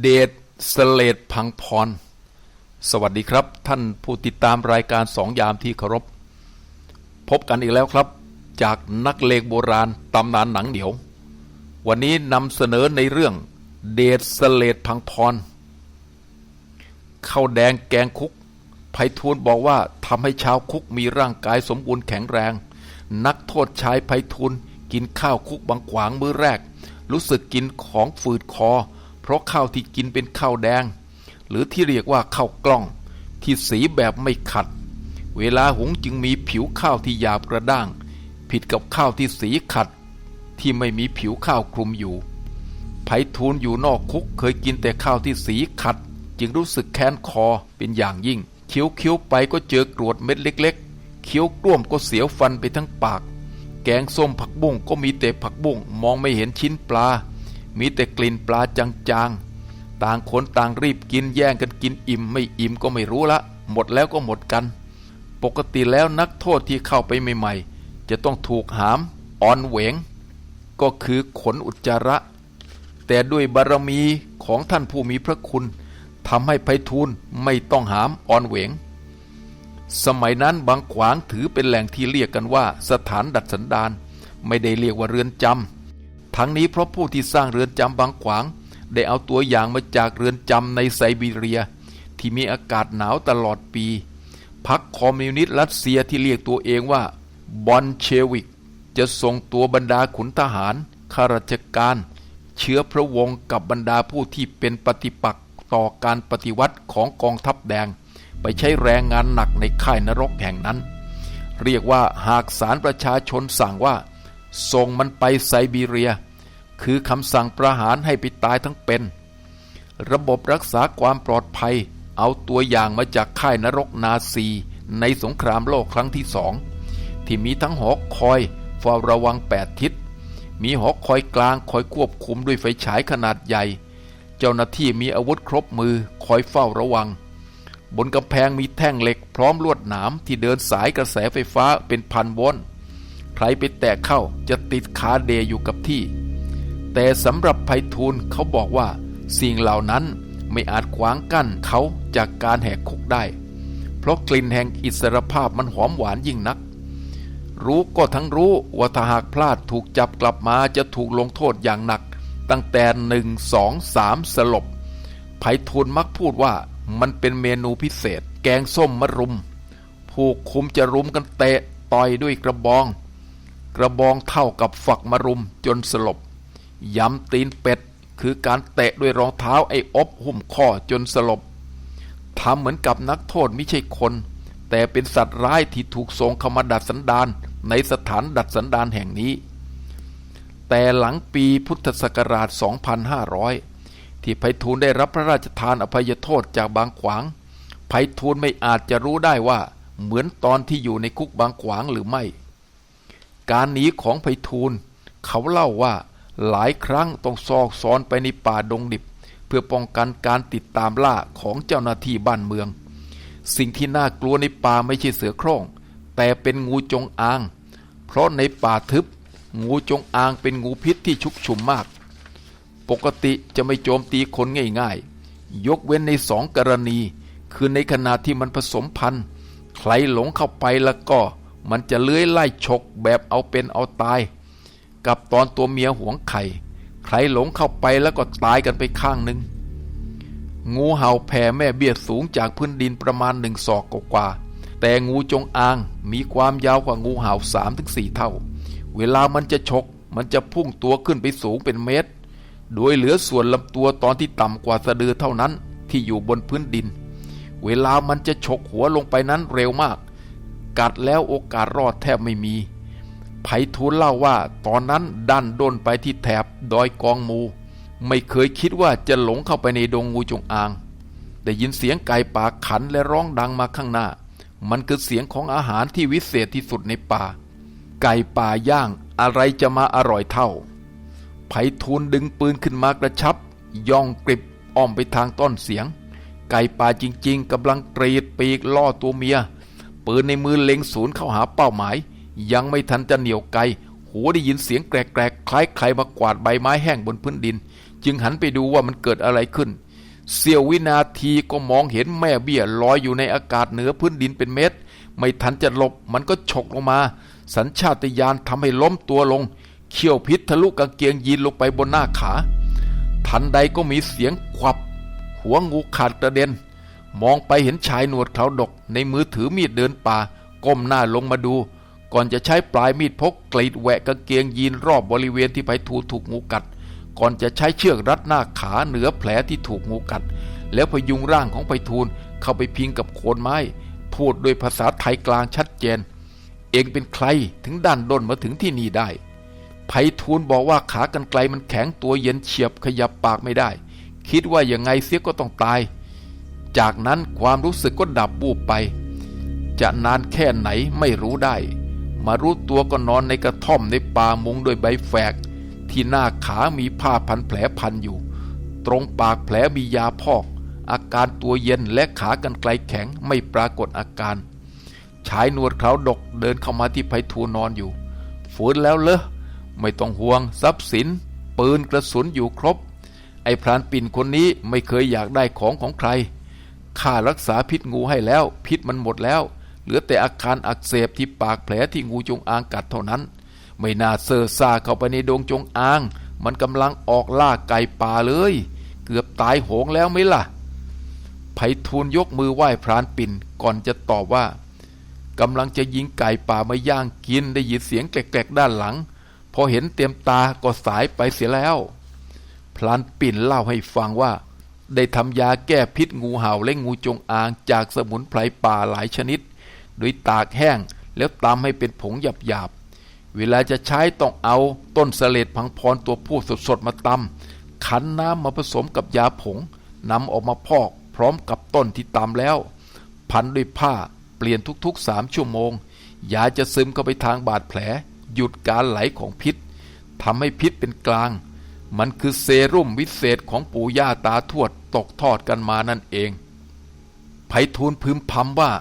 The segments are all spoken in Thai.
เดชสเลดพังพร สวัสดีครับ ท่านผู้ติดตามรายการสองยามที่เคารพ พบกันอีกแล้วครับ จากนักเลงโบราณตำนานหนังเหนียว วันนี้นำเสนอในเรื่องเดชสเลดพังพรข้าวแดงแกงคุกไพฑูรย์บอกว่าทำให้ชาวคุกมีร่างกายสมบูรณ์แข็งแรง นักโทษชายไพฑูรย์กินข้าวคุกบางขวางมื้อแรก รู้สึกกินของฝืดคอ เพราะข้าวที่กินเป็นข้าวแดง หรือที่เรียกว่าข้าวกล้อง ที่สีแบบไม่ขัด เวลาหุงจึงมีผิวข้าวที่หยาบกระด้าง ผิดกับข้าวที่สีขัด ที่ไม่มีผิวข้าวคลุมอยู่ไพฑูรย์อยู่นอกคุกเคยกินแต่ข้าวที่สีขัด จึงรู้สึกแค้นคอเป็นอย่างยิ่งเคี้ยวเคี้ยวไปก็เจอกรวดเม็ดเล็ก ๆ เคี้ยวกล้วมก็เสียวฟันไปทั้งปาก แกงส้มผักบุ้งก็มีแต่ผักบุ้งมองไม่เห็นชิ้นปลา มีแต่กลิ่นปลาจางๆ ต่างคนต่างรีบกินแย่งกันกินอิ่มไม่อิ่มก็ไม่รู้ละ หมดแล้วก็หมดกัน ปกติแล้วนักโทษที่เข้าไปใหม่ๆ จะต้องถูกหามอ่อนเหวง ก็คือขนอุจจาระ แต่ด้วยบารมีของท่านผู้มีพระคุณทำให้ไพฑูรย์ไม่ต้องหามอ่อนเหวง สมัยนั้นบางขวางถือเป็นแหล่งที่เรียกกันว่า สถานดัดสันดานไม่ได้เรียกว่าเรือนจำ ทั้งนี้เพราะผู้ที่สร้างเรือนจำบางขวาง ได้เอาตัวอย่างมาจากเรือนจำในไซบีเรีย ที่มีอากาศหนาวตลอดปีพรรคคอมมิวนิสต์รัสเซียที่เรียกตัวเองว่าบอนเชวิก จะส่งตัวบรรดาขุนทหารข้าราชการ เชื้อพระวงศ์กับบรรดาผู้ที่เป็นปฏิปักษ์ต่อการปฏิวัติของกองทัพแดง ไปใช้แรงงานหนักในค่ายนรกแห่งนั้น เรียกว่าหากสารประชาชนสั่งว่า ส่งมันไปไซบีเรีย คือคำสั่งประหารให้ไปตายทั้งเป็น ระบบรักษาความปลอดภัย เอาตัวอย่างมาจากค่ายนรกนาซีในสงครามโลกครั้งที่สองที่มีทั้งหอคอยเฝ้าระวังแปดทิศ มีหอคอยกลางคอยควบคุมด้วยไฟฉายขนาดใหญ่ เจ้าหน้าที่มีอาวุธครบมือคอยเฝ้าระวัง บนกำแพงมีแท่งเหล็กพร้อมลวดหนามที่เดินสายกระแสไฟฟ้าเป็นพันวลต์ใครไปแตะเข้าจะติดขาเดอยู่กับที่ แต่สำหรับไพฑูรย์เขาบอกว่า สิ่งเหล่านั้นไม่อาจขวางกั้นเขาจากการแหกคุกได้ เพราะกลิ่นแห่งอิสรภาพมันหอมหวานยิ่งนัก รู้ก็ทั้งรู้ว่าถ้าหากพลาดถูกจับกลับมาจะถูกลงโทษอย่างหนัก ตั้งแต่หนึ่งสองสามสลบไพฑูรย์มักพูดว่ามันเป็นเมนูพิเศษ แกงส้มมะรุม ผู้คุมจะรุมกันเตะต่อยด้วยกระบอง กระบองเท่ากับฝักมะรุมจนสลบ ยำตีนเป็ด คือการเตะด้วยรองเท้าไอ้อบหุ้มข้อจนสลบทำเหมือนกับนักโทษไม่ใช่คน แต่เป็นสัตว์ร้ายที่ถูกส่งเข้ามาดัดสันดานในสถานดัดสันดานแห่งนี้ แต่หลังปีพุทธศักราช 2500 ที่ไพฑูรย์ได้รับพระราชทานอภัยโทษจากบางขวางไพฑูรย์ไม่อาจจะรู้ได้ว่าเหมือนตอนที่อยู่ในคุกบางขวางหรือไม่ การหนีของไพฑูรย์เขาเล่าว่า หลายครั้งต้องซอกซอนไปในป่าดงดิบ เพื่อป้องกันการติดตามล่าของเจ้าหน้าที่บ้านเมือง สิ่งที่น่ากลัวในป่าไม่ใช่เสือโคร่ง แต่เป็นงูจงอาง เพราะในป่าทึบ งูจงอางเป็นงูพิษที่ชุกชุมมาก ปกติจะไม่โจมตีคนง่ายๆ ยกเว้นในสองกรณี คือในขณะที่มันผสมพันธุ์ใครหลงเข้าไปแล้วก็มันจะเลื้อยไล่ฉกแบบเอาเป็นเอาตาย กับตอนตัวเมียหวงไข่ ใครหลงเข้าไปแล้วก็ตายกันไปข้างหนึ่ง งูเห่าแผ่แม่เบี้ยสูงจากพื้นดินประมาณหนึ่งศอกกว่าแต่งูจงอางมีความยาวกว่างูเห่าสามถึงสี่เท่า เวลามันจะฉกมันจะพุ่งตัวขึ้นไปสูงเป็นเมตร โดยเหลือส่วนลำตัวตอนที่ต่ำกว่าสะดือเท่านั้นที่อยู่บนพื้นดิน เวลามันจะฉกหัวลงไปนั้นเร็วมาก กัดแล้วโอกาสรอดแทบไม่มี ไผทูลเล่าว่าตอนนั้นดันด้นไปที่แถบดอยกองมู ไม่เคยคิดว่าจะหลงเข้าไปในดงงูจงอาง ได้ยินเสียงไก่ป่าขันและร้องดังมาข้างหน้า มันคือเสียงของอาหารที่วิเศษที่สุดในป่า ไก่ป่าย่างอะไรจะมาอร่อยเท่า ไผทูลดึงปืนขึ้นมากระชับ ย่องกริบอ้อมไปทางต้นเสียง ไก่ป่าจริง ๆกำลังกรีดปีกล่อตัวเมีย ปืนในมือเล็งศูนย์เข้าหาเป้าหมาย ยังไม่ทันจะเหนียวไกล หูได้ยินเสียงแกรกๆคล้ายใครมากวาดใบไม้แห้งบนพื้นดิน จึงหันไปดูว่ามันเกิดอะไรขึ้น เสี้ยววินาทีก็มองเห็นแม่เบี้ยลอยอยู่ในอากาศเหนือพื้นดินเป็นเม็ดไม่ทันจะหลบมันก็ฉกลงมา สัญชาตญาณทำให้ล้มตัวลง เขี้ยวพิษทะลุกางเกงยีนลงไปบนหน้าขา ทันใดก็มีเสียงควับ หัวงูขาดกระเด็น มองไปเห็นชายหนวดเขาดก ในมือถือมีดเดินป่า ก้มหน้าลงมาดู ก่อนจะใช้ปลายมีดพกกรีดแหวกกางเกงยีนรอบบริเวณที่ไผทูถูกงูกัด ก่อนจะใช้เชือกรัดหน้าขาเหนือแผลที่ถูกงูกัด แล้วพยุงร่างของไพฑูรย์เข้าไปพิงกับโคนไม้ พูดด้วยภาษาไทยกลางชัดเจน เองเป็นใครถึงด้านด้นมาถึงที่นี่ได้ไพฑูรย์บอกว่าขากรรไกลมันแข็งตัวเย็นเฉียบขยับปากไม่ได้ คิดว่ายังไงเสียก็ต้องตาย จากนั้นความรู้สึกก็ดับบูบไป จะนานแค่ไหนไม่รู้ได้ มารู้ตัวก็นอนในกระท่อมในป่ามุงโดวยใบแฝก ที่หน้าขามีผ้าพันแผลพันอยู่ ตรงปากแผลมียาพอก อาการตัวเย็นและขากันไกลแข็งไม่ปรากฏอาการ ชายนวดเขาดกเดินเข้ามาที่ไพฑูรย์นอนอยู่ฝืนแล้วเลอไม่ต้องห่วงทรัพย์สิน ปืนกระสุนอยู่ครบ ไอ้พรานปิ่นคนนี้ไม่เคยอยากได้ของของใครข้ารักษาพิษงูให้แล้ว พิษมันหมดแล้ว เหลือแต่อาการอักเสบที่ปากแผลที่งูจงอางกัดเท่านั้น ไม่น่าเซ่อซ่าเข้าไปในดงจงอาง มันกำลังออกล่าไก่ป่าเลย เกือบตายโหงแล้วไหมล่ะไพฑูรย์ยกมือไหว้พรานปิ่นก่อนจะตอบว่ากำลังจะยิงไก่ป่ามาย่างกินได้ยินเสียงแกลกๆด้านหลัง พอเห็นเตรียมตาก็สายไปเสียแล้ว พลานปิ่นเล่าให้ฟังว่า ได้ทำยาแก้พิษงูเห่าและงูจงอางจากสมุนไพรป่าหลายชนิด โดยตากแห้ง แล้วตำให้เป็นผงหยาบๆ เวลาจะใช้ต้องเอาต้นเสลดพังพรตัวผู้สดๆมาตำขันน้ำมาผสมกับยาผงนำออกมาพอกพร้อมกับต้นที่ตำแล้ว พันด้วยผ้าเปลี่ยนทุกๆสามชั่วโมง ยาจะซึมเข้าไปทางบาดแผล หยุดการไหลของพิษทำให้พิษเป็นกลาง มันคือเซรุ่มวิเศษของปู่ย่าตาทวดตกทอดกันมานั่นเองไพฑูรย์พึมพำว่า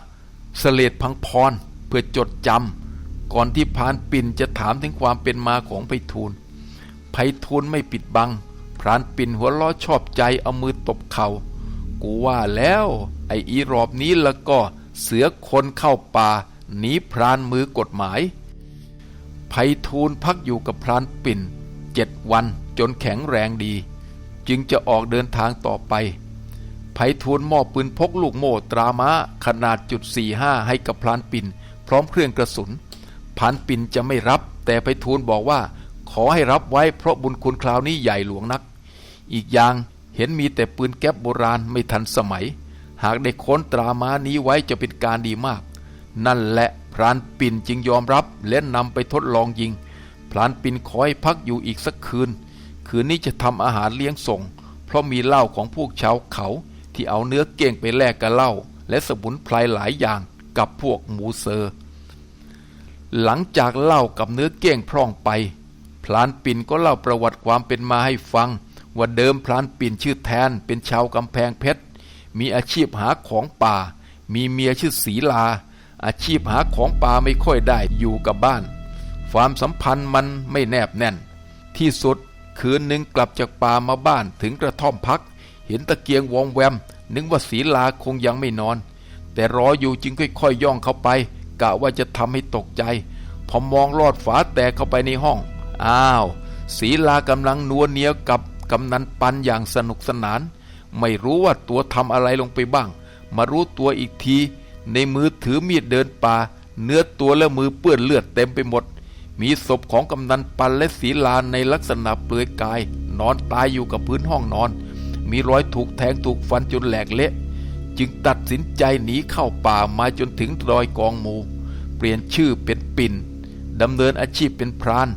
เสเลดพังพรเพื่อจดจำก่อนที่พานปิ่นจะถามถึงความเป็นมาของไพฑูรย์ไพฑูรย์ไม่ปิดบัง พรานปิ่นหัวล้อชอบใจเอามือตบเขา่ากูว่าแล้วไอ้อีรอบนี้แล้วก็เสือคนเข้าป่าหนีพรานมือกฎหมายไพฑูรย์พักอยู่กับพรานปิ่นเจ็ดวันจนแข็งแรงดี จึงจะออกเดินทางต่อไป ไพฑูรย์มอบปืนพกลูกโม่ตราม้าขนาดจุดสี่ห้าให้กับพรานปิ่น พร้อมเครื่องกระสุนพรานปิ่นจะไม่รับ แต่ไพฑูรย์บอกว่า ขอให้รับไว้เพราะบุญคุณคราวนี้ใหญ่หลวงนัก อีกอย่างเห็นมีแต่ปืนแก๊ปโบราณไม่ทันสมัย หากได้ค้นตราม้านี้ไว้จะเป็นการดีมาก นั่นแหละพรานปิ่นจึงยอมรับและนำไปทดลองยิง พรานปิ่นคอยพักอยู่อีกสักคืน คืนนี้จะทำอาหารเลี้ยงส่ง เพราะมีเหล้าของพวกชาวเขา ที่เอาเนื้อเก้งไปแลกกับเหล้าและสมุนไพรหลายอย่างกับพวกหมูเซอร์ หลังจากเล่ากับเนื้อเก้งพร่องไป พลานปิ่นก็เล่าประวัติความเป็นมาให้ฟัง ว่าเดิมพลานปิ่นชื่อแทนเป็นชาวกำแพงเพชร มีอาชีพหาของป่า มีเมียชื่อศรีลา อาชีพหาของป่าไม่ค่อยได้อยู่กับบ้าน ความสัมพันธ์มันไม่แนบแน่น ที่สุดคืนหนึ่งกลับจากป่ามาบ้านถึงกระท่อมพัก เห็นตะเกียงวองแวม นึกว่าศีลาคงยังไม่นอน แต่รออยู่จึงค่อยๆย่องเข้าไป กะว่าจะทำให้ตกใจ พอมองลอดฝาแตกเข้าไปในห้อง อ้าวศีลากำลังนัวเนียกับกำนันปันอย่างสนุกสนาน ไม่รู้ว่าตัวทำอะไรลงไปบ้าง มารู้ตัวอีกที ในมือถือมีดเดินป่า เนื้อตัวและมือเปื้อนเลือดเต็มไปหมด มีศพของกำนันปันและศีลาในลักษณะเปลือยกาย นอนตายอยู่กับพื้นห้องนอน มีรอยถูกแทงถูกฟันจนแหลกเละ จึงตัดสินใจหนีเข้าป่ามาจนถึงรอยกองหมู เปลี่ยนชื่อเป็นปิ่นดำเนินอาชีพเป็นพราน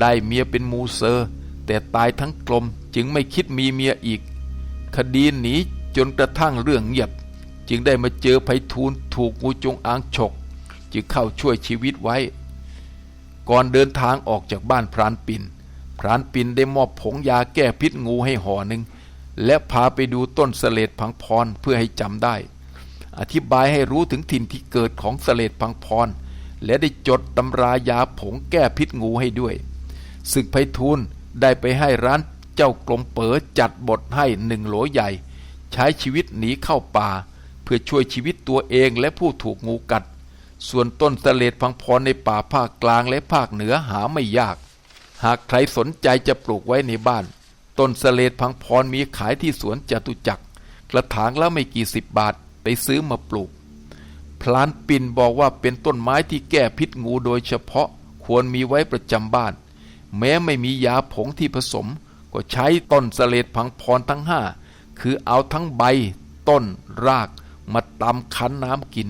ได้เมียเป็นมูเซอร์ แต่ตายทั้งกลมจึงไม่คิดมีเมียอีก คดีหนีจนกระทั่งเรื่องเงียบ จึงได้มาเจอไพฑูรย์ถูกงูจงอางฉก จึงเข้าช่วยชีวิตไว้ ก่อนเดินทางออกจากบ้านพรานปิ่นพรานปิ่นได้มอบผงยาแก้พิษงูให้ห่อหนึ่ง และพาไปดูต้นเสลดพังพรเพื่อให้จำได้ อธิบายให้รู้ถึงถิ่นที่เกิดของเสลดพังพรและได้จดตำรายาผงแก้พิษงูให้ด้วยศึกไพฑูรย์ได้ไปให้ร้านเจ้ากลมเป๋อจัดบทให้หนึ่งโหลใหญ่ ใช้ชีวิตหนีเข้าป่า เพื่อช่วยชีวิตตัวเองและผู้ถูกงูกัด ส่วนต้นสเลดพังพรในป่าภาคกลางและภาคเหนือหาไม่ยาก หากใครสนใจจะปลูกไว้ในบ้าน ต้นสเลดพังพรมีขายที่สวนจตุจักร กระถางละไม่กี่สิบบาทไปซื้อมาปลูก พลานปินบอกว่าเป็นต้นไม้ที่แก้พิษงูโดยเฉพาะควรมีไว้ประจำบ้าน แม้ไม่มียาผงที่ผสม ก็ใช้ต้นสเลดพังพรทั้งห้าคือเอาทั้งใบ ต้นราก มาตำคั้นน้ำกิน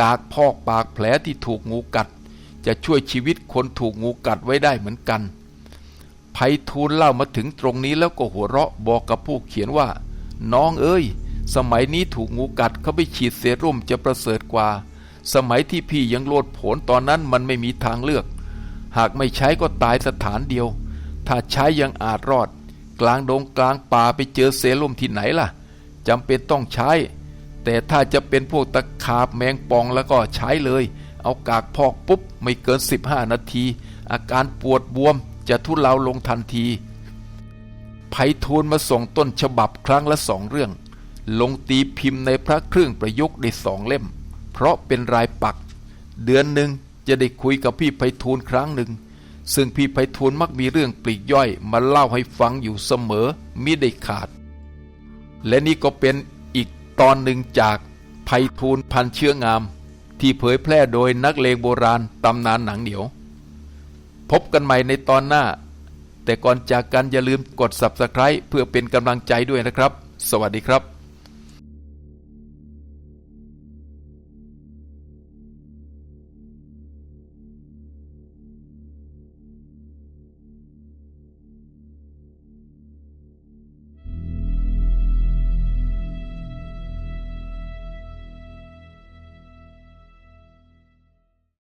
กากพอกปากแผลที่ถูกงูกัด จะช่วยชีวิตคนถูกงูกัดไว้ได้เหมือนกัน ไพฑูรย์เล่ามาถึงตรงนี้แล้วก็หัวเราะบอกกับผู้เขียนว่า น้องเอ้ย สมัยนี้ถูกงูกัดเขาไปฉีดเซรุ่มจะประเสริฐกว่า สมัยที่พี่ยังโลดโผนตอนนั้นมันไม่มีทางเลือก หากไม่ใช้ก็ตายสถานเดียว ถ้าใช้ยังอาจรอด กลางดงกลางป่าไปเจอเซรุ่มที่ไหนล่ะจำเป็นต้องใช้ แต่ถ้าจะเป็นพวกตะขาบแมงปองแล้วก็ใช้เลย เอากากพอกปุ๊บไม่เกิน 15 นาที อาการปวดบวม จะทุเลาลงทันทีไพฑูรย์มาส่งต้นฉบับครั้งละสองเรื่อง ลงตีพิมพ์ในพระเครื่องประยุกต์ได้สองเล่ม เพราะเป็นรายปัก เดือนหนึ่งจะได้คุยกับพี่ไพฑูรย์ครั้งหนึ่ง ซึ่งพี่ไพฑูรย์มักมีเรื่องปลีกย่อยมาเล่าให้ฟังอยู่เสมอมิได้ขาด และนี่ก็เป็นอีกตอนหนึ่งจากไพฑูรย์พันเชื้องาม ที่เผยแพร่โดยนักเลงโบราณตำนานหนังเหนียว พบกันใหม่ในตอนหน้า แต่ก่อนจากกันอย่าลืมกด Subscribe เพื่อเป็นกำลังใจด้วยนะครับ สวัสดีครับ